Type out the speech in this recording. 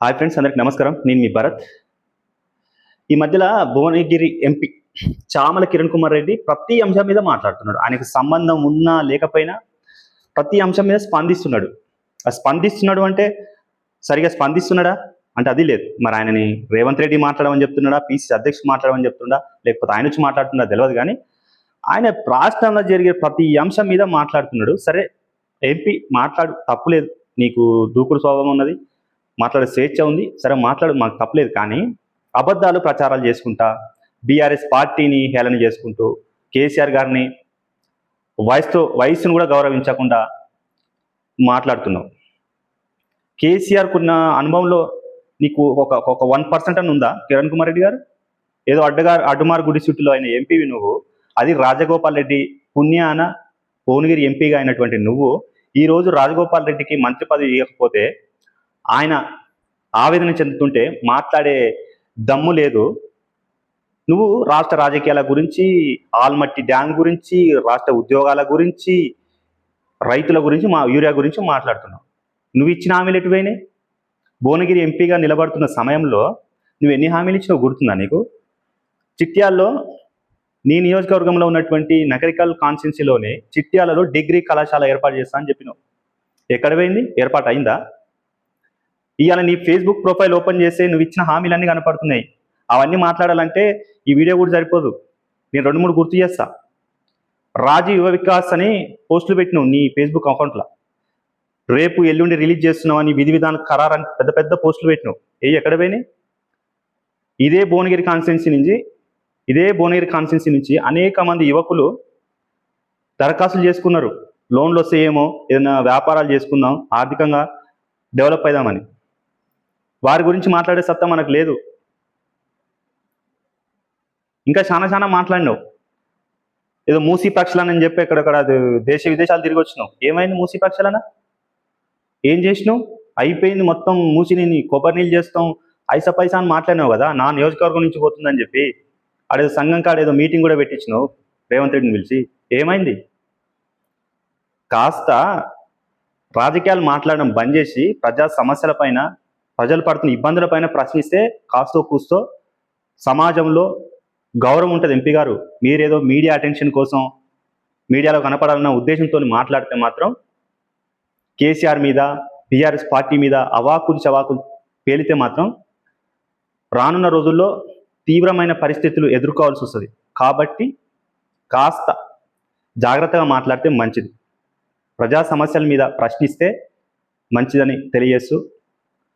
Hi friends అందరికి నమస్కారం. నేను మీ భరత్. ఈ మధ్యలో భువనగిరి ఎంపీ చామల కిరణ్ కుమార్ రెడ్డి ప్రతి అంశం మీద మాట్లాడుతున్నాడు. ఆయనకు సంబంధం ఉన్నా లేకపోయినా ప్రతి అంశం మీద స్పందిస్తున్నాడు. ఆ స్పందిస్తున్నాడు అంటే సరిగా స్పందిస్తున్నాడా? అంటే అది లేదు. మరి ఆయనని రేవంత్ రెడ్డి మాట్లాడమని చెప్తున్నాడా? పీసీ అధ్యక్షుడు మాట్లాడమని చెప్తుండా లేకపోతే ఆయన వచ్చి మాట్లాడుతున్నా తెలియదు కానీ ఆయన రాష్ట్రంలో జరిగే ప్రతి అంశం మీద మాట్లాడుతున్నాడు. సరే ఎంపీ మాట్లాడు తప్పులేదు నీకు దూకుడు స్వభావం ఉన్నది. మాట్లాడే స్వేచ్ఛ ఉంది. సరే మాట్లాడు మాకు తప్పలేదు కానీ అబద్ధాలు ప్రచారాలు చేసుకుంటా బీఆర్ఎస్ పార్టీని హేళన చేసుకుంటూ కేసీఆర్ గారిని వయసుతో వయసును కూడా గౌరవించకుండా మాట్లాడుతున్నావు కేసీఆర్కున్న అనుభవంలో నీకు ఒక ఒక వన్ పర్సెంట్ అని ఉందా? కిరణ్ కుమార్ రెడ్డి గారు? ఏదో అడ్డగారు అడ్డుమార్ గుడి సుట్టులో అయిన ఎంపీవి నువ్వు. అది రాజగోపాల్ రెడ్డి పుణ్యాన భువనగిరి ఎంపీగా అయినటువంటి నువ్వు. ఈరోజు రాజగోపాల్ రెడ్డికి మంత్రి పదవి ఇవ్వకపోతే ఆయన ఆవేదన చెందుతుంటే మాట్లాడే దమ్ము లేదు. నువ్వు రాష్ట్ర రాజకీయాల గురించి ఆల్మట్టి డ్యామ్ గురించి రాష్ట్ర ఉద్యోగాల గురించి రైతుల గురించి మా యూరియా గురించి మాట్లాడుతున్నావు. నువ్వు ఇచ్చిన హామీలు ఎటువైనాయి? భువనగిరి ఎంపీగా నిలబడుతున్న సమయంలో నువ్వు ఎన్ని హామీలు ఇచ్చినావు గుర్తుందా నీకు? చిట్యాల్లో నీ నియోజకవర్గంలో ఉన్నటువంటి నగరికల్ కాన్స్టిట్యున్సీలోనే చిట్యాలలో డిగ్రీ కళాశాల ఏర్పాటు చేస్తా అని చెప్పినావు. ఎక్కడ పోయింది? ఏర్పాటు అయిందా? ఇవాళ నీ ఫేస్బుక్ ప్రొఫైల్ ఓపెన్ చేస్తే నువ్వు ఇచ్చిన హామీలన్నీ కనపడుతున్నాయి. అవన్నీ మాట్లాడాలంటే ఈ వీడియో కూడా సరిపోదు. నేను రెండు మూడు గుర్తు చేస్తా. రాజు యువ వికాస్ అని పోస్టులు పెట్టినావు నీ ఫేస్బుక్ అకౌంట్లో రేపు ఎల్లుండి రిలీజ్ చేస్తున్నావు అని విధి విధాన ఖరారని పెద్ద పెద్ద పోస్టులు పెట్టినావు. ఏ ఎక్కడ పోయినాయి? ఇదే భువనగిరి కాన్స్టిట్యున్సీ నుంచి ఇదే భువనగిరి కాన్స్టిట్యున్సీ నుంచి అనేక మంది యువకులు దరఖాస్తులు చేసుకున్నారు. లోన్లు వస్తాయేమో ఏదైనా వ్యాపారాలు చేసుకుందాం ఆర్థికంగా డెవలప్ అవుదామని వారి గురించి మాట్లాడే సత్తా మనకు లేదు. ఇంకా చాలా చాలా మాట్లాడినావు. ఏదో మూసీ పక్షులని చెప్పి ఎక్కడెక్కడ అది దేశ విదేశాలు తిరిగి వచ్చినావు. ఏమైంది మూసీ పక్షులనా? ఏం చేసినావు? అయిపోయింది మొత్తం మూసిని కొబ్బరి నీళ్ళు చేస్తాం ఐసా పైసా అని మాట్లాడినావు కదా నా నియోజకవర్గం నుంచి పోతుందని చెప్పి. ఆడేదో సంఘం కాడ ఏదో మీటింగ్ కూడా పెట్టించినావు రేవంత్ రెడ్డిని పిలిచి. ఏమైంది? కాస్త రాజకీయాలు మాట్లాడడం బంద్ చేసి ప్రజా సమస్యల పైన ప్రజలు పడుతున్న ఇబ్బందులపైన ప్రశ్నిస్తే కాస్తో కూస్తో సమాజంలో గౌరవం ఉంటుంది ఎంపీ గారు. మీరేదో మీడియా అటెన్షన్ కోసం మీడియాలో కనపడాలన్న ఉద్దేశంతో మాట్లాడితే మాత్రం కేసీఆర్ మీద బీఆర్ఎస్ పార్టీ మీద అవాకులు చవాకులు పేలితే మాత్రం రానున్న రోజుల్లో తీవ్రమైన పరిస్థితులు ఎదుర్కోవాల్సి వస్తుంది. కాబట్టి కాస్త జాగ్రత్తగా మాట్లాడితే మంచిది. ప్రజా సమస్యల మీద ప్రశ్నిస్తే మంచిదని తెలియజేస్తూ